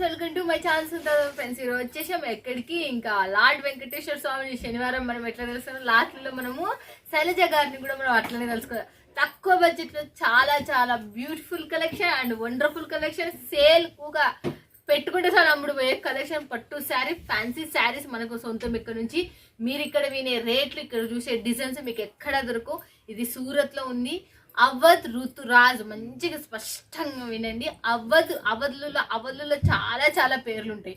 Friends welcome to my chance ఉంటుంది friends ఈరోజు వచ్చేసాం ఎక్కడికి? ఇంకా లార్డ్ వెంకటేశ్వర స్వామిని శనివారం మనం ఎట్లా తెలుసుకున్నాం? లాస్ట్లో మనము శైలజ గారిని కూడా మనం అట్లనే తెలుసుకున్నాం. తక్కువ బడ్జెట్లో చాలా చాలా beautiful collection and wonderful collection sale కూగా పెట్టుకుంటే చాలా అమ్ముడు పోయే కలెక్షన్ పట్టు శారీ ఫ్యాన్సీ శారీస్ మనకు సొంతం ఇక్కడ నుంచి. మీరు ఇక్కడ వినే రేట్లు ఇక్కడ చూసే డిజైన్స్ మీకు ఎక్కడ దొరకు ఇది సూరత్లో ఉంది. అవధ్ ఋతురాజ్ మంచిగా స్పష్టంగా వినండి. అవధ్ అవధులలో అవధులలో చాలా చాలా పేర్లు ఉంటాయి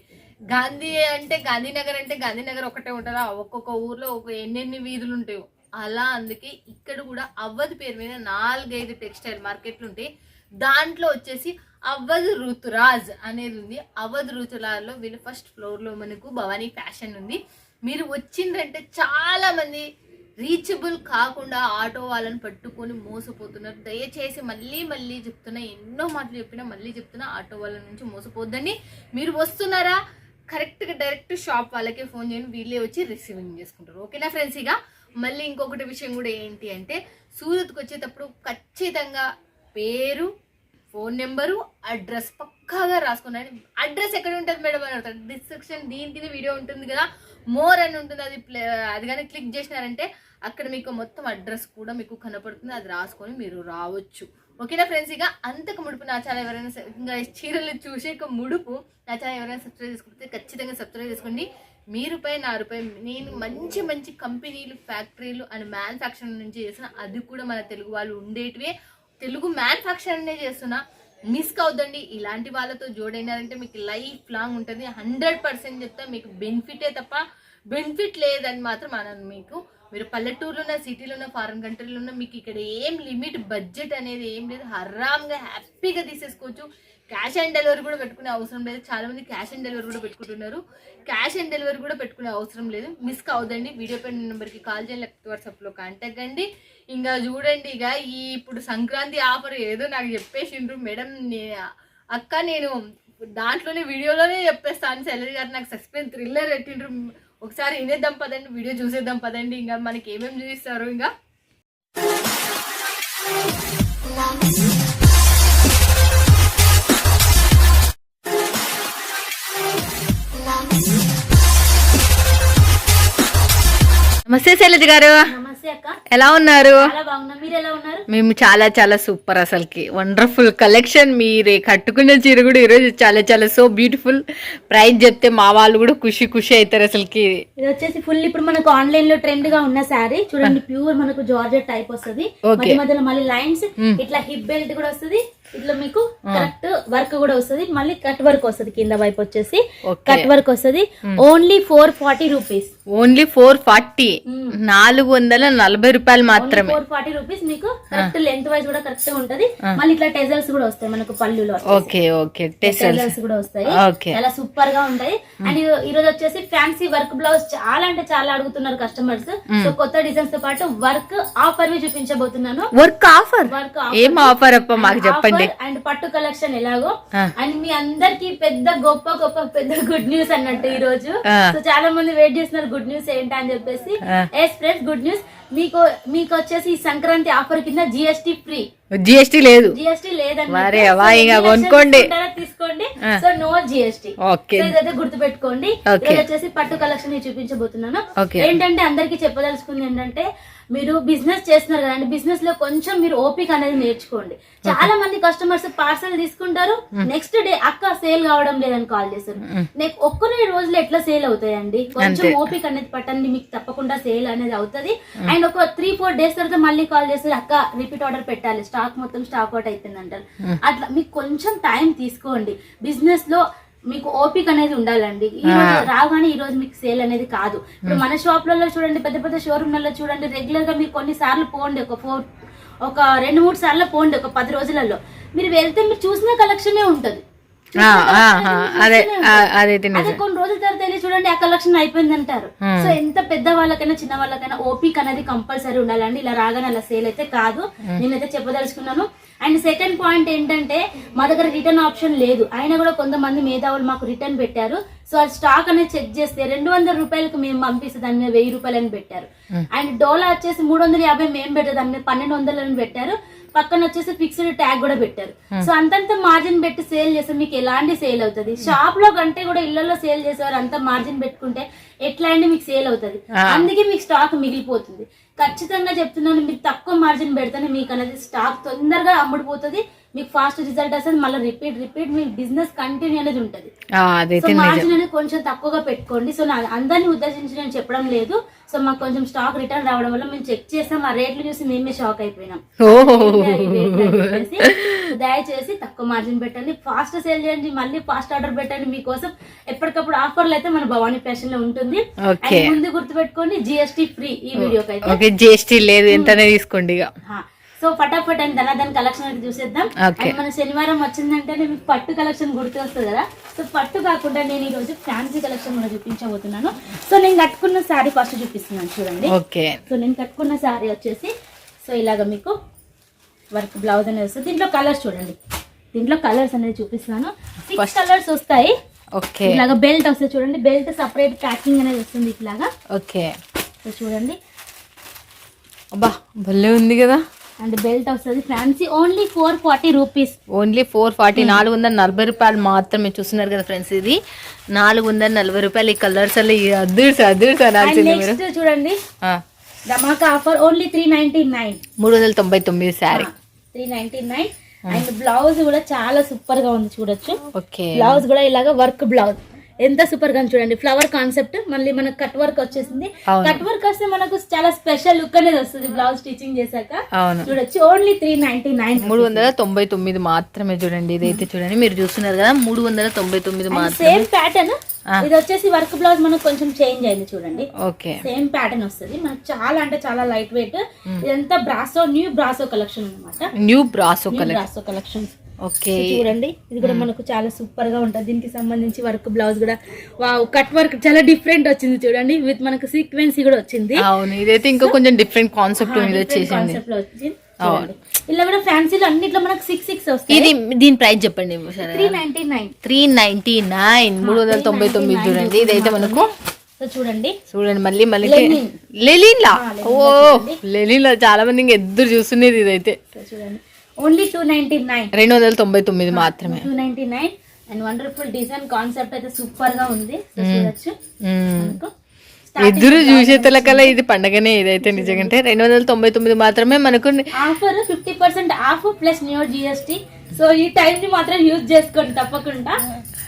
గాంధీ అంటే గాంధీనగర్ అంటే గాంధీనగర్ ఒకటే ఉంటుందా. ఒక్కొక్క ఊర్లో ఒక ఎన్నెన్ని వీధులు ఉంటాయో అలా అందుకే ఇక్కడ కూడా అవధ్ పేరు మీద నాలుగైదు టెక్స్టైల్ మార్కెట్లు ఉంటాయి దాంట్లో వచ్చేసి అవధ్ ఋతురాజ్ అనేది ఉంది. అవధ్ ఋతురాజ్లో వీళ్ళు ఫస్ట్ ఫ్లోర్లో మనకు భవానీ ఫ్యాషన్ ఉంది. మీరు వచ్చిందంటే చాలామంది రీచబుల్ కాకుండా ఆటో వాళ్ళని పట్టుకొని మోసపోతున్నారు. దయచేసి మళ్ళీ మళ్ళీ చెప్తున్నా ఎన్నో మాటలు చెప్పినా మళ్ళీ చెప్తున్నా ఆటో వాళ్ళ నుంచి మోసపోద్దని మీరు వస్తున్నారా? కరెక్ట్గా డైరెక్ట్ షాప్ వాళ్ళకే ఫోన్ చేయండి. వీళ్ళే వచ్చి రిసీవింగ్ చేసుకుంటారు. ఓకేనా ఫ్రెండ్స్ ఇక మళ్ళీ ఇంకొకటి విషయం కూడా ఏంటి అంటే సూరత్కి వచ్చేటప్పుడు ఖచ్చితంగా పేరు ఫోన్ నెంబరు అడ్రస్ పక్కాగా రాసుకున్నాను అడ్రస్ ఎక్కడ ఉంటుంది మేడం అని అడుగుతారు. డిస్క్రిప్షన్ దీనికి వీడియో ఉంటుంది కదా మోర్ అని ఉంటుంది. అది ప్లే- అది కానీ క్లిక్ చేసినారంటే అక్కడ మీకు మొత్తం అడ్రస్ కూడా మీకు కనపడుతుంది. అది రాసుకొని మీరు రావచ్చు. ఓకేనా ఫ్రెండ్స్ ఇక అంతకు ముడుపు నా ఛానల్ ఎవరైనా ఇంకా చీరలు చూసే ఒక ముడుపు నా ఛానల్ ఎవరైనా సబ్స్క్రైబ్ చేసుకుంటే ఖచ్చితంగా సబ్స్క్రైబ్ చేసుకోండి. మీ రూపాయి నా రూపాయి నేను మంచి మంచి కంపెనీలు ఫ్యాక్టరీలు అండ్ మ్యానుఫ్యాక్చరింగ్ నుంచి చేసిన అది కూడా మన తెలుగు వాళ్ళు ఉండేటివే. తెలుగు మ్యానుఫ్యాక్చరింగ్ చేస్తున్నా మిస్ అవుద్దండి ఇలాంటి వాళ్ళతో జోడైనారంటే మీకు లైఫ్ లాంగ్ ఉంటుంది. హండ్రెడ్ పర్సెంట్ చెప్తా మీకు బెనిఫిటే తప్ప బెనిఫిట్ లేదని మాత్రం మనం మీకు. మీరు పల్లెటూరులో ఉన్న సిటీలో ఉన్న ఫారెన్ కంట్రీలో ఉన్న మీకు ఇక్కడ ఏం లిమిట్ బడ్జెట్ అనేది ఏం లేదు. హరామ్గా హ్యాపీగా తీసేసుకోవచ్చు. క్యాష్ ఆన్ డెలివరీ కూడా పెట్టుకునే అవసరం లేదు. చాలామంది క్యాష్ ఆన్ డెలివరీ కూడా పెట్టుకుంటున్నారు. క్యాష్ ఆన్ డెలివరీ కూడా పెట్టుకునే అవసరం లేదు. మిస్ కావద్దండి. వీడియో పైన నెంబర్కి కాల్ చేయండి లేకపోతే వాట్సాప్లో కాంటాక్ట్ అండి ఇంకా చూడండి ఇక ఈ ఇప్పుడు సంక్రాంతి ఆఫర్ ఏదో నాకు చెప్పేసిండ్రు. మేడం అక్క నేను దాంట్లోనే వీడియోలోనే చెప్పేస్తాను. సెలరీ గారు నాకు సస్పెన్స్ థ్రిల్లర్ పెట్టిండ్రు. ఒకసారి వినేద్దాం పదండి వీడియో చూసేద్దాం పదండి. ఇంకా మనకి ఏమేమి చూపిస్తారు ఇంకా? నమస్తే శైలజ గారు. నమస్తే అక్క. ఎలా ఉన్నారు? మీరు ఎలా ఉన్నారు? మేము చాలా చాలా సూపర్ అసలుకి. వండర్ఫుల్ కలెక్షన్ మీరే కట్టుకున్న చీర కూడా ఈరోజు చాలా చాలా సో బ్యూటిఫుల్ ప్రైస్ చెప్తే మా వాళ్ళు కూడా ఖుషి ఖుషి అవుతారు అసలుకి. ఇది వచ్చేసి ఫుల్ ఇప్పుడు మనకు ఆన్లైన్లో ట్రెండ్గా ఉన్న శారీ చూడండి ప్యూర్ మనకు జార్జెట్ టైప్ వస్తుంది. మధ్యలో మళ్ళీ లైన్స్ ఇట్లా హిప్ బెల్ట్ కూడా వస్తుంది. ఇట్లా మీకు కరెక్ట్ వర్క్ కూడా వస్తుంది. మళ్ళీ కట్ వర్క్ వస్తుంది కింద వైపు వచ్చేసి. కట్ వర్క్ వస్తుంది. Only four forty rupees. Only four forty. నాలుగు వందల నలభై రూపాయలు మాత్రమే. ఫోర్ ఫార్టీ రూపీస్ మీకు కరెక్ట్ లెంత్ వైజ్ కూడా కరెక్ట్గా ఉంటది. మళ్ళీ ఇట్లా టెజల్స్ కూడా వస్తాయి మనకు పళ్ళులో ఓకే ఓకే. టెజల్స్. కూడా వస్తాయి. చాలా సూపర్గా ఉంటాయి. అండ్ ఈ- ఈ రోజు వచ్చేసి ఫ్యాన్సీ వర్క్ బ్లౌజ్ చాలా అంటే చాలా అడుగుతున్నారు కస్టమర్స్. సో కొత్త డిజైన్స్తో పాటు వర్క్ ఆఫర్ వి చూపించబోతున్నాను. Work offer? వర్క్ ఏం ఆఫర్ అప్ప మాకు చెప్పండి. అండ్. పట్టు కలెక్షన్ ఎలాగో. అండ్ మీ అందరికి పెద్ద గొప్ప గొప్ప పెద్ద గుడ్ న్యూస్ అన్నట్టు ఈ రోజు. సో చాలా మంది వెయిట్ చేస్తున్నారు గుడ్ న్యూస్ ఏంటా అని చెప్పేసి. ఎస్ ఫ్రెండ్స్ గుడ్ న్యూస్ మీకు మీకు వచ్చేసి ఈ సంక్రాంతి ఆఫర్ కింద జిఎస్టీ ఫ్రీ జిఎస్టీ లేదు. జిఎస్టీ లేదండి కొనుక్కోండి. తీసుకోండి. సో నో జిఎస్టీ ఇదైతే గుర్తు పెట్టుకోండి వచ్చేసి పట్టు కలెక్షన్ నేను చూపించబోతున్నాను. ఏంటంటే అందరికి చెప్పదలుచుకుంది ఏంటంటే మీరు బిజినెస్ చేస్తున్నారు కదండి. బిజినెస్లో కొంచెం మీరు ఓపిక అనేది నేర్చుకోండి. చాలా మంది కస్టమర్స్ పార్సల్ తీసుకుంటారు. నెక్స్ట్ డే అక్క సేల్ కావడం లేదని కాల్ చేస్తారు. నెక్ ఒక్క రెండు రోజులు ఎట్లా సేల్ అవుతాయండి? కొంచెం ఓపిక అనేది పట్టండి. మీకు తప్పకుండా సేల్ అనేది అవుతుంది. అండ్ ఒక త్రీ ఫోర్ డేస్ తర్వాత మళ్ళీ కాల్ చేస్తారు. అక్క రిపీట్ ఆర్డర్ పెట్టాలి. స్టాక్ మొత్తం స్టాక్ అవుట్ అయిపోయింది అంటారు. అట్లా మీకు కొంచెం టైం తీసుకోండి. బిజినెస్లో మీకు ఓపిక అనేది ఉండాలండి. ఈ రోజు రాగానే ఈ రోజు మీకు సేల్ అనేది కాదు. ఇప్పుడు మన షాప్లలో చూడండి పెద్ద పెద్ద షోరూమ్లలో చూడండి రెగ్యులర్గా మీరు కొన్ని సార్లు పోండి ఒక ఫోర్ ఒక రెండు మూడు సార్లు పోండి ఒక పది రోజులలో. మీరు వెళ్తే మీరు చూసిన కలెక్షనే ఉంటది. అదే కొన్ని రోజుల తర్వాత చూడండి ఆ కలెక్షన్ అయిపోయింది అంటారు. సో ఎంత పెద్ద వాళ్ళకైనా చిన్న వాళ్ళకైనా ఓపిక అనేది కంపల్సరీ ఉండాలండి. ఇలా రాగానే అలా సేల్ అయితే కాదు. నేనైతే చెప్పదలుచుకున్నాను. అండ్ సెకండ్ పాయింట్ ఏంటంటే మా దగ్గర రిటర్న్ ఆప్షన్ లేదు. అయినా కూడా కొంతమంది మేధావులు మాకు రిటర్న్ పెట్టారు. సో అది స్టాక్ అనేది చెక్ చేస్తే రెండు వందల రూపాయలకు మేము పంపిస్తే దాని మీద వెయ్యి రూపాయలని పెట్టారు. అండ్ డోలా వచ్చేసి మూడు వందల యాభై మేము పెట్టే దాని మీద పన్నెండు వందలని పెట్టారు. పక్కన వచ్చేసి ఫిక్స్డ్ ట్యాగ్ కూడా పెట్టారు. సో అంతంత మార్జిన్ పెట్టి సేల్ చేస్తే మీకు ఎలాంటి సేల్ అవుతుంది? షాప్లో కంటే కూడా ఇళ్ళలో సేల్ చేసేవారు అంత మార్జిన్ పెట్టుకుంటే ఎట్లా అండి మీకు సేల్ అవుతుంది? అందుకే మీకు స్టాక్ మిగిలిపోతుంది. ఖచ్చితంగా చెప్తున్నాను మీరు తక్కువ మార్జిన్ పెడితేనే మీకు అనేది స్టాక్ తొందరగా అమ్ముడుపోతుంది మీకు ఫాస్ట్ రిజల్ట్ వస్తుంది మళ్ళీ రిపీట్ రిపీట్ మీ బిజినెస్ కంటిన్యూ అనేది ఉంటుంది. సో మార్జిన్ అనేది కొంచెం తక్కువగా పెట్టుకోండి. సో నా అందరిని ఉద్దేశించి నేను చెప్పడం లేదు. సో మాకు కొంచెం స్టాక్ రిటర్న్ రావడం వల్ల మేము చెక్ చేసాం ఆ రేట్లు చూసి మేమే షాక్ అయిపోయినాం. దయచేసి తక్కువ మార్జిన్ పెట్టండి. ఫాస్ట్ సేల్ చేయండి మళ్ళీ ఫాస్ట్ ఆర్డర్ పెట్టండి. మీకోసం ఎప్పటికప్పుడు ఆఫర్లు అయితే మన భవానీ ఫ్యాషన్లో ఉంటుంది. ముందు గుర్తుపెట్టుకోండి జిఎస్టీ ఫ్రీ ఈ వీడియోకి అయితే జిఎస్టీ లేదు ఎంతనే తీసుకోండి ఇక. సో ఫటాఫట్ అని ధనాధన్ కలెక్షన్ అయితే చూసేద్దాం. అండ్ మన శనివారం వచ్చిందంటేనే మీకు పట్టు కలెక్షన్ గుర్తు వస్తుంది కదా? సో పట్టు కాకుండా నేను ఈ రోజు ఫ్యాన్సీ కలెక్షన్ కూడా చూపించబోతున్నాను. సో నేను కట్టుకున్న శారీ ఫస్ట్ చూపిస్తున్నాను చూడండి. ఓకే. సో నేను కట్టుకున్న శారీ వచ్చేసి సో ఇలాగ మీకు వర్క్ బ్లౌజ్ అనేది వస్తుంది. దీంట్లో కలర్స్ చూడండి. దీంట్లో కలర్స్ అనేది చూపిస్తున్నాను. సిక్స్ కలర్స్ వస్తాయి. ఓకే. ఇలాగ బెల్ట్ వస్తుంది చూడండి. బెల్ట్ సపరేట్ ప్యాకింగ్ అనేది వస్తుంది ఇట్లాగా. ఓకే. సో చూడండి. అబ్బా భలే ఉంది కదా? అండ్ బెల్ట్ వస్తుంది. Fancy only four forty rupees. Only four forty నాలుగు వందల నలభై రూపాయలు మాత్రమే చూస్తున్నారు కదా ఫ్రెండ్స్ ఇది. నాలుగు వందల నలభై రూపాయలు ఈ కలర్స్ అలా అద్దూరు అద్దూరు అండ్ అనాల్సింది మీరు. నెక్స్ట్ చూడండి. ధమాకా offer only three ninety nine. మూడు వందల తొంభై తొమ్మిది sari. Three ninety nine. And blouse కూడా చాలా సూపర్గా ఉంది చూడొచ్చు. ఓకే. బ్లౌజ్ కూడా ఇలాగా వర్క్ బ్లౌజ్. ఎంత సూపర్గా చూడండి. ఫ్లవర్ కాన్సెప్ట్ మళ్ళీ మనకు కట్ వర్క్ వచ్చేసింది. కట్ వర్క్ వస్తే మనకు చాలా స్పెషల్ లుక్ అనేది వస్తుంది బ్లౌజ్ స్టిచ్చింగ్ చేశాక. చూడొచ్చు. ఓన్లీ త్రీ నైన్టీ నైన్ మూడు వందల తొంభై తొమ్మిది మాత్రమే చూడండి. ఇదైతే చూడండి. మీరు చూస్తున్నారు కదా మూడు వందల తొంభై తొమ్మిది మాత్రమే. సేమ్ ప్యాటర్న్ ఇది వచ్చేసి వర్క్ బ్లౌజ్ మనకు కొంచెం చేంజ్ అయింది చూడండి. ఓకే. సేమ్ ప్యాటర్న్ వస్తుంది. మనకు చాలా అంటే చాలా లైట్ వెయిట్ ఇదంతా బ్రాసో న్యూ బ్రాసో కలెక్షన్ అన్నమాట. New brasso colour brasso collections okay. చూడండి ఇది కూడా మనకు చాలా సూపర్గా ఉంటుంది. దీనికి సంబంధించి వర్క్ బ్లౌజ్ కూడా వావ్ కట్ వర్క్ చాలా డిఫరెంట్ వచ్చింది చూడండి. విత్ మనకు సీక్వెన్సీ కూడా వచ్చింది. అవును ఇదైతే ఇంకా కొంచెం డిఫరెంట్ కాన్సెప్ట్లో వచ్చింది. ఇలా కూడా ఫ్యాన్సీలో అన్నిట్లో మనకు సిక్స్ సిక్స్ వస్తాయి. ఇది దీని ప్రైస్ చెప్పండి three ninety nine three ninety nine మూడు వందల తొంభై తొమ్మిది చూడండి. ఇదైతే మనకు చూడండి. చూడండి మళ్ళీ మళ్ళీ. లెలిన్లా ఓ లెలిన్లా చాలా మంది ఇంకా ఎదురు చూస్తున్నది ఇదైతే. చూడండి. ఓన్లీ టూ నైన్టీ నైన్ రెండు వందల తొంభై తొమ్మిది మాత్రమే. Two ninety nine and wonderful design concept అయితే సూపర్గా ఉంది సో చూడొచ్చు. మనకు ఎదురు చూసేతల కల్లా ఇది పండగనే ఇదైతే నిజంగా రెండు వందల తొంభై తొమ్మిది మాత్రమే మనకు offer fifty percent off plus new GST so ఈ టైం ని మాత్రం యూజ్ చేసుకోండి తప్పకుండా.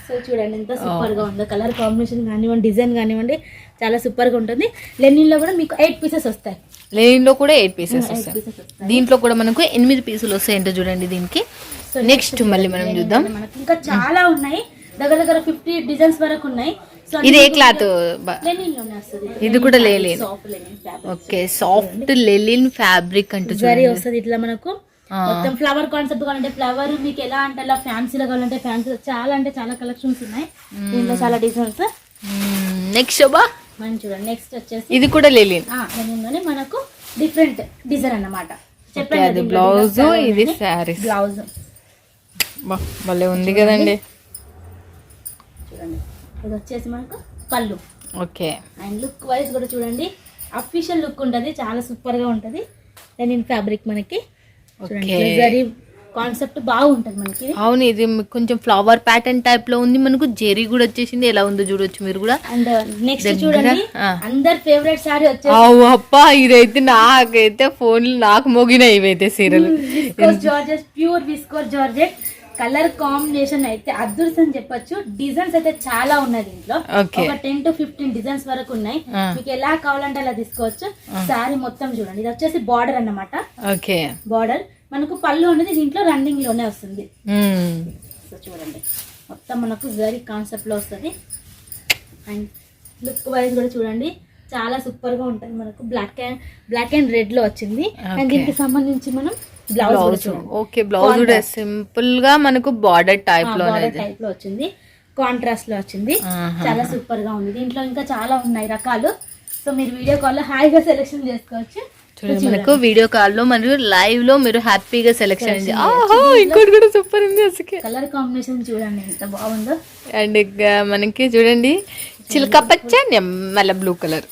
సో చూడండి ఎంత సూపర్గా ఉందో. కలర్ కాంబినేషన్ కానివ్వండి డిజైన్ కానివ్వండి చాలా సూపర్గా ఉంటుంది. లెనిన్లో కూడా మీకు ఎయిట్ పీసెస్ వస్తాయి. లెనిన్లో కూడా ఎయిట్ పీసెస్ ఎయిట్ వస్తాయి. దీంట్లో కూడా మనకు ఎనిమిది పీసులు వస్తాయి ఏంటో చూడండి దీనికి. సో నెక్స్ట్ మళ్ళీ మనం చూద్దాం. మనకి ఇంకా చాలా ఉన్నాయి. దగ్గర దగ్గర ఫిఫ్టీ డిజైన్స్ వరకు ఉన్నాయి. సో ఇది ఏ క్లాత్ ఇది కూడా fabric okay soft linen fabric అంటూ జరీ వస్తుంది ఇట్లా మనకు. మొత్తం ఫ్లవర్ కాన్సెప్ట్ కావాలంటే ఫ్లవర్ మీకు ఎలా అంటే అలా ఫ్యాన్సీలో కావాలంటే ఫ్యాన్సీ చాలా అంటే చాలా కలెక్షన్స్ ఉన్నాయి. దీంట్లో చాలా డిజైన్స్ నెక్స్ట్ శోభా. మనం చూడండి. నెక్స్ట్ వచ్చేసి ఇది కూడా లెలిన్లోనే మనకు డిఫరెంట్ డిజైన్ అన్నమాట. అది బ్లౌజ్ ఇది శారీస్ బ్లౌజ్ భలే ఉంది కదండి. చూడండి. ఇది వచ్చేసి మనకు పళ్ళు. ఓకే అండ్ లుక్ వైజ్ కూడా చూడండి. అఫీషియల్ లుక్ ఉంటుంది చాలా సూపర్గా ఉంటుంది. లెనిన్ ఫ్యాబ్రిక్ మనకి. చూడండి. కాన్సెప్ట్ బాగుంటుంది మనకి. అవును ఇది కొంచెం ఫ్లవర్ ప్యాటర్న్ టైప్లో ఉంది. మనకు జెరీ కూడా వచ్చేసింది. ఎలా ఉందో చూడొచ్చు మీరు కూడా. అండ్ నెక్స్ట్ చూడండి. అందరి ఫేవరెట్ సారీ వచ్చేసి అవ్వ అప్ప ఇదైతే నాకైతే ఫోన్ నాకు మోగినాయి ఇవైతే serial georgette pure viscose georgette colour combination అయితే అద్దుర్స్ అని చెప్పొచ్చు. డిజైన్స్ అయితే చాలా ఉన్నాయి దీంట్లో. ఒక టెన్ టు ఫిఫ్టీన్ డిజైన్స్ వరకు ఉన్నాయి. మీకు ఎలా కావాలంటే అలా తీసుకోవచ్చు. సారీ మొత్తం చూడండి. ఇది వచ్చేసి బార్డర్ అన్నమాట. ఓకే బార్డర్ మనకు పళ్ళు అనేది దీంట్లో రన్నింగ్లోనే వస్తుంది. సో చూడండి. మొత్తం మనకు జరీ కాన్సెప్ట్లో వస్తుంది. అండ్ లుక్ వైజ్ కూడా చూడండి. చాలా సూపర్గా ఉంటుంది మనకు. బ్లాక్ అండ్ బ్లాక్ అండ్ రెడ్లో వచ్చింది. అండ్. దీనికి సంబంధించి మనం బ్లౌజ్ ఓకే బ్లౌజ్ కూడా సింపుల్గా మనకు బార్డర్ టైప్లో టైప్లో వచ్చింది. కాంట్రాస్ట్లో వచ్చింది. చాలా సూపర్గా ఉంది. దీంట్లో ఇంకా చాలా ఉన్నాయి రకాలు. సో మీరు వీడియో కాల్లో హాయిగా సెలెక్షన్ చేసుకోవచ్చు. మనకు వీడియో కాల్లో మరియు లైవ్లో మీరు హ్యాపీగా సెలెక్షన్ ఆహో ఇంకోటి కూడా సూపర్ ఉంది అసలు కలర్ కాంబినేషన్ చూడండి ఎంత బాగుందో. అండ్ మనకి చూడండి చిలక పచ్చ నెమ్మల బ్లూ కలర్.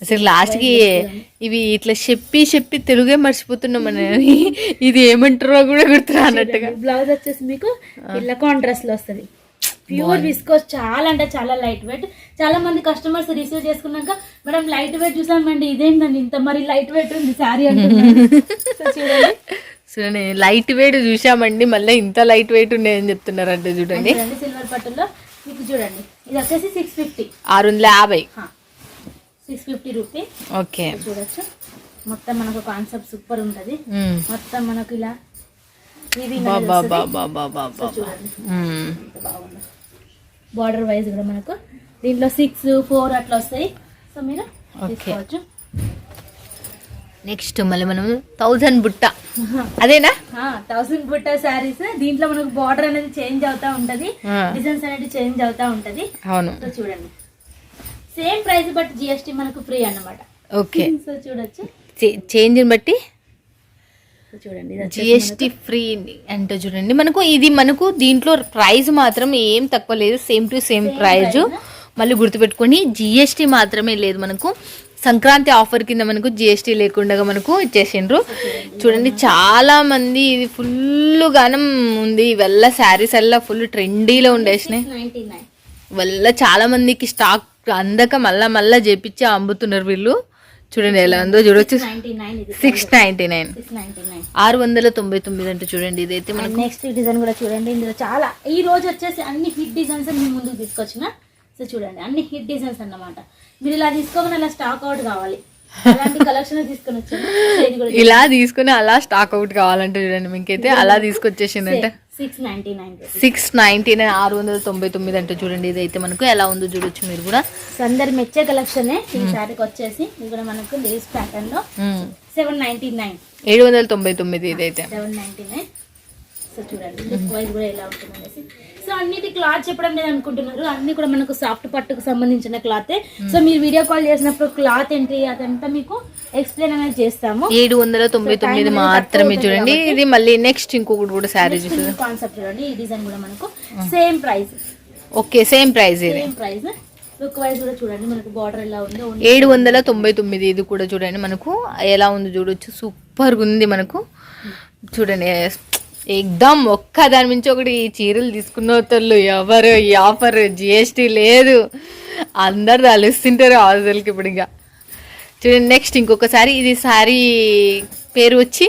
అసలు లాస్ట్కి ఇవి ఇట్లా చెప్పి చెప్పి తెలుగే మర్చిపోతున్నాం అని ఇది ఏమంటారో కూడా గుర్తురా అన్నట్టుగా బ్లౌజ్ వచ్చేసి మీకు ఇలా కాంట్రాస్ట్లో వస్తుంది. ప్యూర్ విస్కోస్ చాలా అంటే చాలా లైట్ వెయిట్ చాలా మంది కస్టమర్స్ రిసీవ్ చేసుకున్నాక మేడం లైట్ వెయిట్ చూసామండి ఇదేంటండి ఇంత మరి లైట్ వెయిట్ ఉంది శారీ అంటున్నారు. So, చూడండి. చూడండి లైట్ వెయిట్ చూసామండి మళ్ళీ ఇంత లైట్ వెయిట్ ఉన్నాయని చెప్తున్నారంటే చూడండి. చూడండి సిల్వర్ పట్టులో మీకు చూడండి. ఇది వచ్చేసి సిక్స్ ఫిఫ్టీ ఆరు వందల యాభై. Six fifty rupee okay. చూడొచ్చు. మొత్తం మనకు కాన్సెప్ట్ సూపర్ ఉంటది. మొత్తం మనకు ఇలా weaving బా అనేది బా వస్తది. బా బా బా బా బా బా. చూడండి. మ్మ్. ఎంత బాగుందో. బార్డర్ వైజ్ కూడా మనకు దీంట్లో సిక్స్ ఫోర్ అట్లా వస్తాయి. సో మీరు. తీసుకోవచ్చు. నెక్స్ట్ మళ్ళీ మనం థౌజండ్ బుట్ట. అదేనా? థౌసండ్ బుట్ట శారీస్ దీంట్లో మనకు బార్డర్ అనేది చేంజ్ అవుతా ఉంటది. డిజైన్స్ అనేది చేంజ్ అవుతా ఉంటది. అవును. సో చూడండి. సేమ్ ప్రైస్ బట్ జిఎస్టీ మనకు ఫ్రీ అన్నమాట. ఓకే సో చూడొచ్చు. చేంజ్ బట్టి చూడండి జిఎస్టీ ఫ్రీ అంటే చూడండి. మనకు ఇది మనకు దీంట్లో ప్రైస్ మాత్రం ఏం తక్కువ లేదు. సేమ్ టు సేమ్ ప్రైజ్ మళ్ళీ గుర్తుపెట్టుకొని జిఎస్టీ మాత్రమే లేదు మనకు. సంక్రాంతి ఆఫర్ కింద మనకు జిఎస్టీ లేకుండా మనకు ఇచ్చేసిండ్రు. చూడండి చాలా మంది ఇది ఫుల్ గానం ఉంది. వెళ్ళ శారీస్ అల్లా ఫుల్ ట్రెండీలో ఉండేసినాయి వల్ల చాలా మందికి స్టాక్ అందక మళ్ళా మళ్ళా చేపించి అమ్ముతున్నారు వీళ్ళు. చూడండి ఎలా ఉందో చూడొచ్చు. సిక్స్ నైన్టీ నైన్ ఆరు వందల తొంభై తొమ్మిది అంటే చూడండి. ఇదైతే మనకు నెక్స్ట్ డిజైన్ కూడా చూడండి. ఇందులో చాలా ఈ రోజు వచ్చేసి అన్ని హిట్ డిజైన్స్ మీ ముందుకు తీసుకొచ్చిన. సో చూడండి అన్ని హిట్ డిజైన్స్ అన్నమాట. మీరు ఇలా తీసుకోమని అలా స్టాక్ అవుట్ కావాలి. ఇలా తీసుకుని అలా స్టాక్ అవుట్ కావాలంటే చూడండి. మీకైతే అలా తీసుకొచ్చేసిందంటే. సిక్స్ నైన్టీ నైన్ ఆరు వందల తొంభై తొమ్మిది అంటే చూడండి ఇదైతే మనకు ఎలా ఉందో చూడొచ్చు మీరు కూడా. అందరు మెచ్చే కలెక్షన్ ఈ శారీకి వచ్చేసి ఇది కూడా మనకు లేస్ ప్యాటర్న్లో. Seven ninety nine. ఏడు వందల తొంభై తొమ్మిది ఇదైతే. Seven ninety nine. సో చూడండి వైజ్ కూడా ఎలా ఉంటుంది అనేసి సో అన్నిటి క్లాత్ చెప్పడం లేదు అనుకుంటున్నారు. అన్ని కూడా మనకు సాఫ్ట్ పట్టుకు సంబంధించిన క్లాతే సో మీరు వీడియో కాల్ చేసినప్పుడు క్లాత్ ఏంటి అదంతా మీకు ఎక్స్ప్లెయిన్ అనేది చేస్తాము. ఏడు వందల తొంభై తొమ్మిది మాత్రమే చూడండి. ఇది మళ్ళీ నెక్స్ట్ ఇంకొకటి కూడా శారీ చూస్తుంది కాన్సెప్ట్ చూడండి. ఈ డిజైన్ కూడా మనకు same price okay same price ఇది. ప్రైస్ లుక్ వైజ్ కూడా చూడండి. మనకు బార్డర్ ఎలా ఉందో ఏడు వందల తొంభై తొమ్మిది ఇది కూడా చూడండి. మనకు ఎలా ఉంది చూడొచ్చు. సూపర్గా ఉంది మనకు. చూడండి ఎగ్దమ్ ఒక్క దాని మించి ఒకటి ఈ చీరలు తీసుకున్న వాళ్ళు ఎవరు ఈ ఆఫర్ జిఎస్టీ లేదు. అందరు తలుస్తుంటారు అసలుకి ఇప్పుడు ఇంకా. చూడండి నెక్స్ట్ ఇంకొకసారి ఇది సారీ పేరు వచ్చి?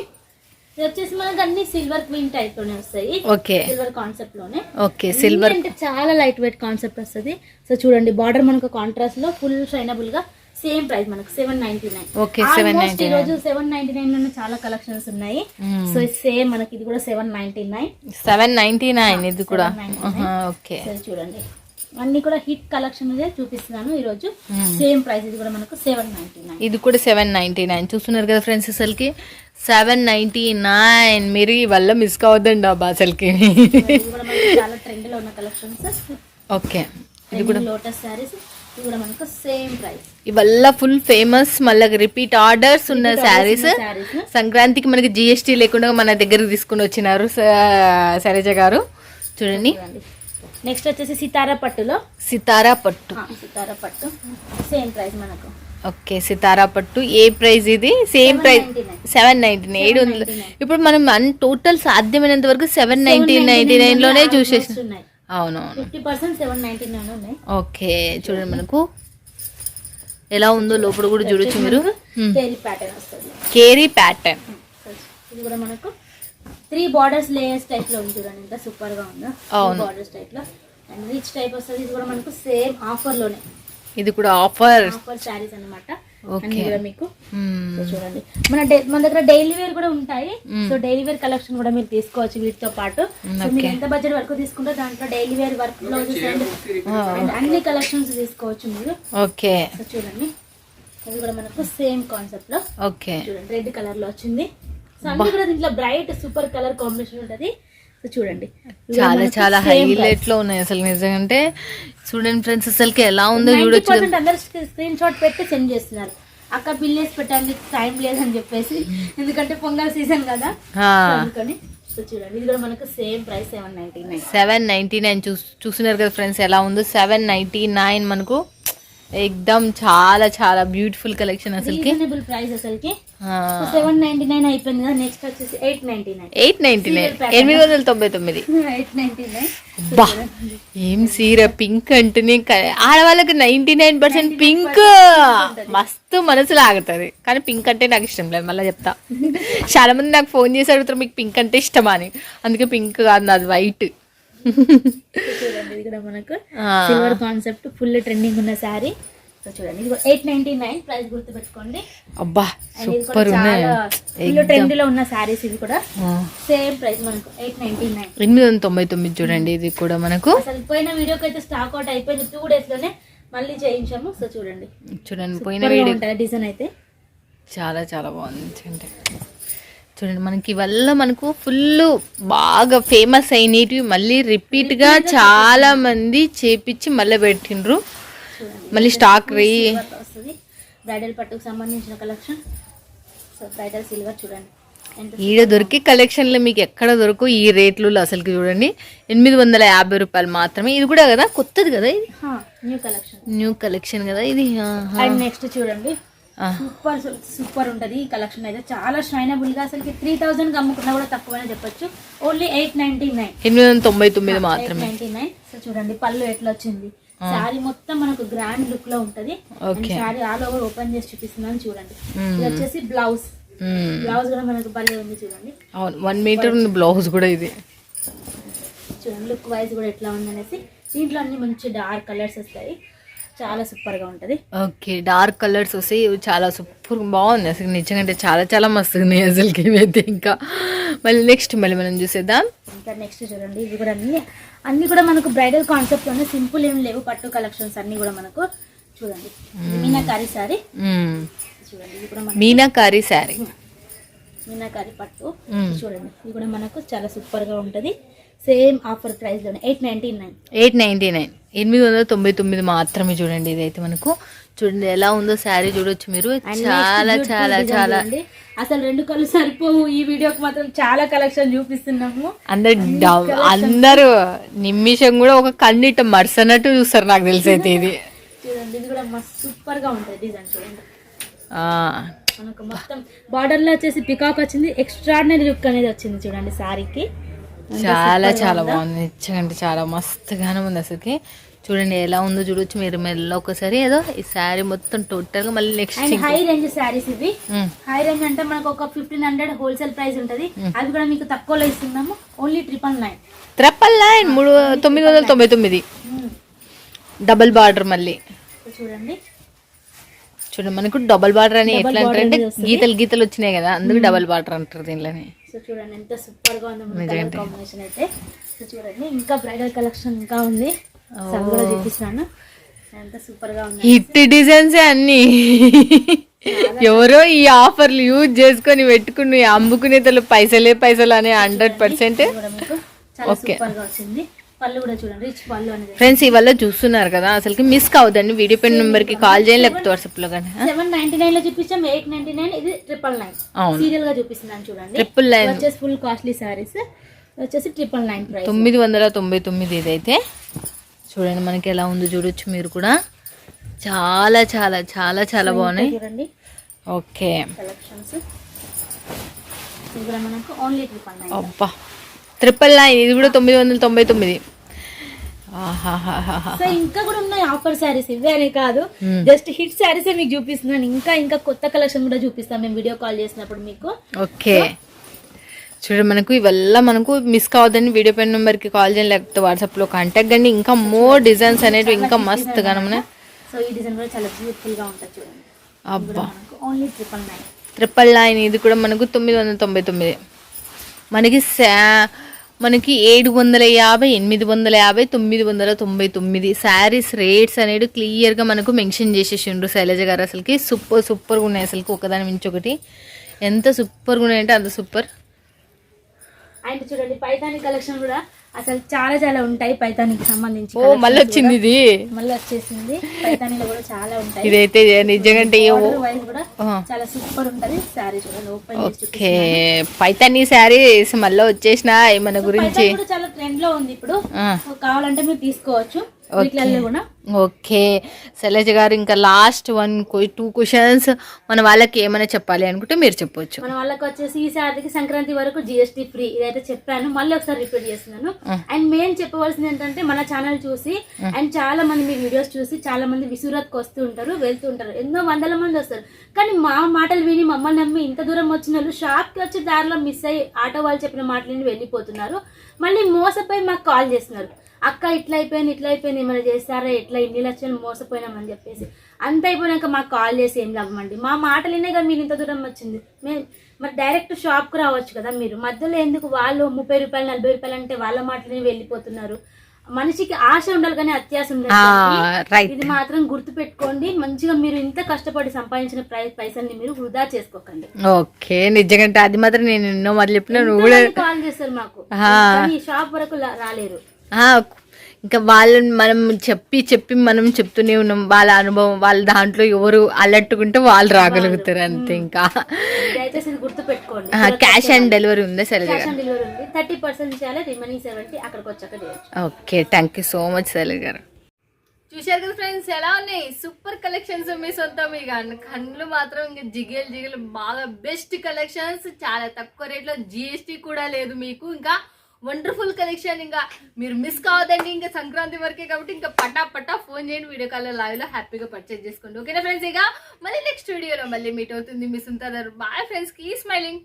వచ్చేసి మనకు అన్ని సిల్వర్ క్వీన్ టైప్లోనే వస్తాయి. ఓకే. సిల్వర్ కాన్సెప్ట్లోనే. ఓకే సిల్వర్ అంటే చాలా లైట్ వెయిట్ కాన్సెప్ట్ వస్తుంది. సో చూడండి బార్డర్ మనకు కాంట్రాస్ట్లో ఫుల్ షైనబుల్గా సేమ్ ప్రైస్ మనకు సెవెన్ నైన్టీ నైన్ Okay, 799. ఈ రోజు సెవెన్ నైన్టీ నైన్లోనే చాలా కలెక్షన్స్ ఉన్నాయి. సో సేమ్ మనకి ఇది కూడా seven ninety nine seven ninety nine ఇది కూడా. 799. ఆహా, ఓకే సరే చూడండి. అన్ని కూడా హిట్ కలెక్షన్ చూపిస్తున్నాను ఈ రోజు సేమ్ ప్రైస్ ఇది కూడా మనకు సెవెన్ నైన్టీ నైన్ ఇది కూడా సెవెన్ నైన్ చూస్తున్నారు కదా ఫ్రెండ్స్ అసలుకి? సెవెన్ నైంటీ నైన్ మీరు వల్ల మిస్ కావద్దండి అబ్బా అసలుకి చాలా ఉన్న కలెక్షన్స్ ఓకే ఇది కూడా లోటస్ శారీస్ ఇది కూడా మనకు సేమ్ ప్రైస్ ఇవల్ల ఫుల్ ఫేమస్ మళ్ళీ రిపీట్ ఆర్డర్స్ ఉన్న శారీస్ సంక్రాంతికి మనకి జిఎస్టీ లేకుండా మన దగ్గరకు తీసుకుని వచ్చినారు శైలజ గారు. చూడండి. నెక్స్ట్ వచ్చేసి సితారా పట్టులో. సితారా పట్టు. సితారా పట్టు. సేమ్ ప్రైస్ మనకు. ఓకే సితారా పట్టు. ఏ ప్రైస్ ఇది? Same price 799. Seven ninety nine ఏడు వందలు. ఇప్పుడు మనం అన్ టోటల్ సాధ్యమైనంత వరకు సెవెన్ నైన్టీ నైన్టీ నైన్లోనే చూసేసి అవునవును. Fifty percent seven ninety nine ఉన్నాయి. ఓకే చూడండి మనకు. ఎలా ఉందో లోపల కూడా చూడొచ్చు మీరు. కేరీ ప్యాటర్న్ వస్తుంది. కేరీ ప్యాటర్న్ ఇది కూడా మనకు త్రీ బార్డర్స్ లేయర్స్ టైప్లో ఉంది చూడండి ఎంత సూపర్గా ఉందో అవును. బార్డర్స్ టైప్లో అండ్ రిచ్ టైప్ వస్తుంది ఇది కూడా మనకు సేమ్ ఆఫర్లోనే ఇది కూడా ఆఫర్. ఆఫర్ శారీస్ కూడా మీకు చూడండి. మన డే- మన దగ్గర డైలీ వేర్ కూడా ఉంటాయి. సో డైలీ వేర్ కలెక్షన్ కూడా మీరు తీసుకోవచ్చు వీటితో పాటు. సో మీరు ఎంత బడ్జెట్ వరకు తీసుకుంటే దాంట్లో daily wear work blouses and. And అన్ని కలెక్షన్స్ తీసుకోవచ్చు మీరు. ఓకే. సో చూడండి. అది కూడా మనకు సేమ్ కాన్సెప్ట్లో ఓకే. చూడండి రెడ్ కలర్లో వచ్చింది. కూడా దీంట్లో బ్రైట్ సూపర్ కలర్ కాంబినేషన్ ఉంటది. చూడండి. చాలా చాలా హైలైట్లో ఉన్నాయి అసలు. నిజంగా చూడండి ఫ్రెండ్స్ అసలుకి ఎలా ఉందో 90% చూడొచ్చు. అందరు స్క్రీన్ షాట్ పెట్టి సెండ్ చేస్తున్నారు. అక్క బిల్లేసి పెట్టండి టైం లేదని చెప్పేసి. ఎందుకంటే పొంగల్ సీజన్ కదా. అందుకని. సో చూడండి ఇది కూడా మనకు same price seven ninety nine చూస్తున్నారు కదా ఫ్రెండ్స్ ఎలా ఉందో? సెవెన్ నైన్టీ నైన్ మనకు ఎక్దమ్ చాలా చాలా బ్యూటిఫుల్ కలెక్షన్ అసలుకి ప్రైస్ అసలుకి సెవెన్ నైన్టీ నైన్ అయిపోయింది కదా నెక్స్ట్ వచ్చేసి eight ninety nine eight ninety nine ఎనిమిది వందల తొంభై తొమ్మిది ఎయిట్ నైన్టీ నైన్ బా ఏం సీర పింక్ అంటేనే ఆడవాళ్ళకి నైన్టీ నైన్ పర్సెంట్ పింక్ మస్తు మనసు లాగుతుంది కానీ పింక్ అంటే నాకు ఇష్టం లేదు మళ్ళీ చెప్తా చాలా మంది నాకు ఫోన్ చేసి అడుగుతారు మీకు పింక్ అంటే ఇష్టమా అని అందుకే పింక్ కాదు నాది వైట్ చూడండి ఇది కూడా మనకు సిల్వర్ కాన్సెప్ట్ ఫుల్ ట్రెండింగ్ ఉన్న శారీ సో చూడండి ఇది ఎయిట్ నైన్టీ నైన్ ప్రైస్ గుర్తు పెట్టుకోండి అబ్బా కూడా సూపర్ ఉన్నాయి. చాలా ఫుల్ ట్రెండ్లో ఉన్న శారీస్ ఇవి కూడా. సేమ్ ప్రైస్ మనకు ఎయిట్ నైన్టీ నైన్ ఎనిమిది వందల తొంభై తొమ్మిది చూడండి ఇది కూడా మనకు. అసలు పోయిన వీడియోకి అయితే స్టాక్ అవుట్ అయిపోయింది టూ డేస్లోనే మళ్ళీ చేయించాము. సో చూడండి. చూడండి పోయిన వీడియో డిజైన్ అయితే. చాలా చాలా బాగుంది అంటే చూడండి మనకి వల్ల మనకు ఫుల్ బాగా ఫేమస్ అయినవి మళ్ళీ రిపీట్గా చాలా మంది చేపించి మళ్ళీ పెట్టిండ్రు. మళ్ళీ స్టాక్ రీ బ్రైడల్ పట్టుకు సంబంధించిన కలెక్షన్ సో బ్రైడల్ సిల్వర్ చూడండి. ఈడ దొరికే కలెక్షన్లు మీకు ఎక్కడ దొరకు ఈ రేట్లు అసలుకి చూడండి. ఎనిమిది వందల యాభై రూపాయలు మాత్రమే. ఇది కూడా కదా? కొత్తది కదా ఇది? న్యూ కలెక్షన్ న్యూ కలెక్షన్ కదా ఇది? నెక్స్ట్ చూడండి. సూపర్ సూపర్ ఉంటది. ఈ కలెక్షన్ అయితే చాలా షైనబుల్గా అసలు త్రీ థౌసండ్ అమ్ముకున్నా కూడా తక్కువనే చెప్పొచ్చు. Only eight ninety nine. ఎనిమిది వందల తొంభై తొమ్మిది మాత్రమే నైన్టీ నైన్. సో చూడండి పళ్ళు ఎట్లా వచ్చింది శారీ మొత్తం మనకు గ్రాండ్ లుక్లో ఉంటది. శారీ ఆల్ ఓవర్ ఓపెన్ చేసి చూపిస్తున్నాను చూడండి. ఇది వచ్చేసి బ్లౌజ్. బ్లౌజ్ కూడా మనకు భలే ఉంది చూడండి. అవును వన్ మీటర్ ఉంది బ్లౌజ్ కూడా ఇది. చూడండి లుక్ వైజ్ కూడా ఎట్లా ఉంది అనేసి దీంట్లో అన్ని మంచి డార్క్ కలర్స్ వస్తాయి. చాలా సూపర్గా ఉంటది. ఓకే డార్క్ కలర్స్ వస్తాయి ఇవి చాలా సూపర్ బాగుంది అసలు. నిజంగా అంటే చాలా చాలా మస్తు ఉన్నాయి అసలుకి ఇవైతే ఇంకా. మళ్ళీ నెక్స్ట్ మళ్ళీ మనం చూసేద్దాం. ఇంకా నెక్స్ట్ చూడండి ఇవి కూడా అన్ని అన్ని కూడా మనకు బ్రైడల్ కాన్సెప్ట్లోనే సింపుల్ ఏం లేవు పట్టు కలెక్షన్స్ అన్ని కూడా మనకు చూడండి. మీనాకారి సారీ. చూడండి ఇది కూడా మన మీనాకారి శారీ. మీనాకారి పట్టు. చూడండి ఇది కూడా మనకు చాలా సూపర్గా ఉంటది. Same offer ప్రైస్లోనే eight ninety nine. Eight ninety nine. ఎనిమిది వందల తొంభై తొమ్మిది మాత్రమే చూడండి ఇదైతే మనకు. చూడండి ఎలా ఉందో శారీ చూడొచ్చు మీరు. చాలా చాలా చాలా. అసలు రెండు కళ్ళు సరిపోవు. ఈ వీడియోకి మాత్రం చాలా కలెక్షన్ చూపిస్తున్నాము. అందరు అందరూ నిమిషం కూడా ఒక కన్నిట మర్సనట్టు చూస్తారు నాకు తెలిసి అయితే ఇది. చూడండి ఇది కూడా మస్తు సూపర్గా ఉంటది డిజైన్ చూడండి. ఆ, మనకు మొత్తం. బార్డర్లో వచ్చేసి పికాక్ వచ్చింది. ఎక్స్ట్రాడినరీ లుక్ అనేది వచ్చింది చూడండి శారీకి. చాలా చాలా బాగుంది. నిజంగా చాలా మస్తుగానే ఉంది అసలుకి. చూడండి ఎలా ఉందో చూడొచ్చు మీరు మెల్ల ఒకసారి. ఏదో ఈ శారీ మొత్తం టోటల్గా మళ్ళీ నెక్స్ట్ హై రేంజ్ శారీస్ ఇవి. హై రేంజ్ అంటే మనకు ఒక ఫిఫ్టీన్ హండ్రెడ్ హోల్సేల్ ప్రైస్ ఉంటది. అది కూడా మీకు తక్కువలో ఇస్తున్నాము. Only triple nine triple nine మూడు తొమ్మిది వందల తొంభై తొమ్మిది. డబల్ బార్డర్ మళ్ళీ. చూడండి. చూడండి మనకు డబల్ బార్డర్ అని ఎట్లా border అంటారు అంటే అనేది వస్తుంది. గీతలు గీతలు వచ్చినాయి కదా అందుకు డబల్ బార్డర్ అంటారు దీనిలోని. సో చూడండి ఎంత సూపర్గా ఉంది కలర్ కాంబినేషన్ అయితే. సో చూడండి ఇంకా బ్రైడల్ కలెక్షన్ ఇంకా ఉంది. కూడా చూపిస్తాను ఎంత సూపర్గా ఉంది హిట్ డిజైన్స్ అన్ని. ఎవరో ఈ ఆఫర్లు యూజ్ చేసుకొని పెట్టుకుని అమ్ముకునే తల పైసలే పైసలు అనే హండ్రెడ్ పర్సెంట్. గా వచ్చింది. పళ్ళు కూడా చూడండి రిచ్ పళ్ళు అనేది. ఫ్రెండ్స్ ఇవాళ చూస్తున్నారు కదా అసలుకి మిస్ కావద్దండి. వీడియో పెన్ నెంబర్కి కాల్ చేయండి లేకపోతే వాట్సాప్లో కానీ సెవెన్ నైన్టీ నైన్లో చూపించాం ఎయిట్ నైన్టీ నైన్ ఇది ట్రిపుల్ నైన్ అవును. సీరియల్గా చూపిస్తున్నాను చూడండి. ట్రిపుల్ నైన్ వచ్చేసి ఫుల్ కాస్ట్లీ సారీస్ వచ్చేసి ట్రిపుల్ నైన్ ప్రైస్ తొమ్మిది వందల తొంభై తొమ్మిది ఇదైతే. చూడండి మనకి ఎలా ఉందో చూడొచ్చు మీరు కూడా. చాలా చాలా చాలా చాలా బాగున్నాయి. చూడండి. ఓకే. కలెక్షన్స్ ఇది కూడా మనకు ఓన్లీ ట్రిపుల్ నైన్ అబ్బా. ట్రిపుల్ నైన్ ఇది కూడా తొమ్మిది వందల తొంభై తొమ్మిది. సో ఇంకా కూడా ఉన్నాయి ఆఫర్ శారీస్ ఇవే అని కాదు జస్ట్ హిట్ శారీస్ మీకు చూపిస్తున్నాను. ఇంకా ఇంకా కొత్త కలెక్షన్ కూడా చూపిస్తాం మేము వీడియో కాల్ చేసినప్పుడు మీకు. ఓకే. చూడండి మనకు ఇవల్ల మనకు మిస్ కావద్దని వీడియో పెన్ నెంబర్కి కాల్ చేయండి లేకపోతే వాట్సాప్లో కాంటాక్ట్ కండి ఇంకా మోర్ డిజైన్స్ అనేవి ఇంకా మస్తుగా ఉన్నాయి. సో ఈ డిజైన్ కూడా చాలా బ్యూటిఫుల్గా ఉంటుంది చూడండి. అబ్బా. మనకు only triple nine triple nine ఇది కూడా మనకు తొమ్మిది వందల తొంభై తొమ్మిది. మనకి శా మనకి ఏడు వందల యాభై ఎనిమిది వందల యాభై తొమ్మిది వందల తొంభై తొమ్మిది శారీస్ రేట్స్ అనేది క్లియర్గా మనకు మెన్షన్ చేసేసిండ్రు శైలజ గారు అసలుకి. సూపర్ సూపర్గా ఉన్నాయి అసలుకి. ఒకదాని మించి ఒకటి. ఎంత సూపర్గా ఉన్నాయంటే అంత సూపర్. అండ్ చూడండి పైతాని కలెక్షన్ కూడా అసలు చాలా చాలా ఉంటాయి పైతానికి సంబంధించి ఓ మళ్ళీ వచ్చింది ఇది. మళ్ళీ వచ్చేసింది. పైతానీలో కూడా చాలా ఉంటాయి. ఇదైతే నిజంగా కూడా. చాలా సూపర్ ఉంటది. శారీ చూడండి ఓపెన్ ఓకే. పైతాని శారీస్ మళ్ళీ వచ్చేసిన మన గురించి? చాలా ట్రెండ్లో ఉంది ఇప్పుడు. కావాలంటే మీరు తీసుకోవచ్చు. వీటిలలో కూడా. ఓకే. శైలజ గారు ఇంకా లాస్ట్ వన్ టూ క్వశ్చన్స్ మన వాళ్ళకి ఏమైనా చెప్పాలి అనుకుంటే మీరు చెప్పొచ్చు. మన వాళ్ళకి వచ్చేసి ఈ సారికి సంక్రాంతి వరకు జిఎస్టీ ఫ్రీ ఇదైతే చెప్పాను. మళ్ళీ ఒకసారి రిపీట్ చేస్తున్నాను. అండ్ మెయిన్ చెప్పవలసింది ఏంటంటే మన ఛానల్ చూసి అండ్ చాలా మంది మీ వీడియోస్ చూసి చాలా మంది విసూరత్కి వస్తూ ఉంటారు వెళ్తూ ఉంటారు. ఎన్నో వందల మంది వస్తారు. కానీ మా మాటలు విని మమ్మల్ని నమ్మి ఇంత దూరం వచ్చిన వాళ్ళు షాప్కి వచ్చి దారిలో మిస్ అయ్యి ఆటో వాళ్ళు చెప్పిన మాటలు వెళ్ళిపోతున్నారు. మళ్ళీ మోసపోయి మాకు కాల్ చేస్తున్నారు. అక్క ఇట్లా అయిపోయింది ఇట్లా అయిపోయింది ఏమైనా చేస్తారా ఇట్లా ఇన్ని లక్షలు మోసపోయినామని చెప్పేసి. అంత అయిపోయినాక మాకు కాల్ చేసి ఏం లాభం అండి మా మాటలు వినే కదా మీరు ఇంత దూరం వచ్చింది. మేము మరి డైరెక్ట్ షాప్కి రావచ్చు కదా మీరు. మధ్యలో ఎందుకు వాళ్ళు ముప్పై రూపాయలు నలభై రూపాయలు అంటే వాళ్ళ మాటలని వెళ్ళిపోతున్నారు? మనిషికి ఆశ ఉండాలి కానీ అత్యాశ ఉండాలి ఇది మాత్రం గుర్తు పెట్టుకోండి మంచిగా మీరు ఇంత కష్టపడి సంపాదించిన పైసల్ని మీరు వృధా చేసుకోకండి. ఓకే నిజంగా అది మాత్రం నేను ఎన్నో మొదలు చెప్పిన కాల్ చేస్తారు మాకు? షాప్ వరకు రాలేరు. ఇంకా వాళ్ళని మనం చెప్పి చెప్పి మనం చెప్తూనే ఉన్నాం. వాళ్ళ అనుభవం వాళ్ళ దాంట్లో ఎవరు అలట్టుకుంటే వాళ్ళు రాగలుగుతారు అంతే ఇంకా. దయచేసి ఇది గుర్తు పెట్టుకోండి క్యాష్ ఆన్ డెలివరీ ఉందా శైలజ థర్టీ పర్సెంట్ చేయాలి రిమైనింగ్ సెవెంటీ అక్కడికి వచ్చాక చేయొచ్చు. Okay thank you so much Shailaja garu. చూశారు కదా ఫ్రెండ్స్ ఎలా ఉన్నాయి? సూపర్ కలెక్షన్స్ మీ సొంతం ఇక. కళ్ళు మాత్రం ఇంకా జిగేలు జిగేలు బాగా బెస్ట్ కలెక్షన్స్ చాలా తక్కువ రేట్లో జిఎస్టీ కూడా లేదు మీకు. ఇంకా వండర్ఫుల్ కలెక్షన్ ఇంకా మీరు మిస్ కావద్దండి ఇంకా సంక్రాంతి వరకే కాబట్టి ఇంకా పటా పటా ఫోన్ చేయండి వీడియో కాల్ లైవ్లో హ్యాపీగా పర్చేజ్ చేసుకోండి. ఓకేనా ఫ్రెండ్స్ ఇక మళ్ళీ నెక్స్ట్ వీడియోలో మళ్ళీ మీట్ అవుతుంది మిస్ ఉంటారు బాయ్ ఫ్రెండ్స్కి స్మైలింగ్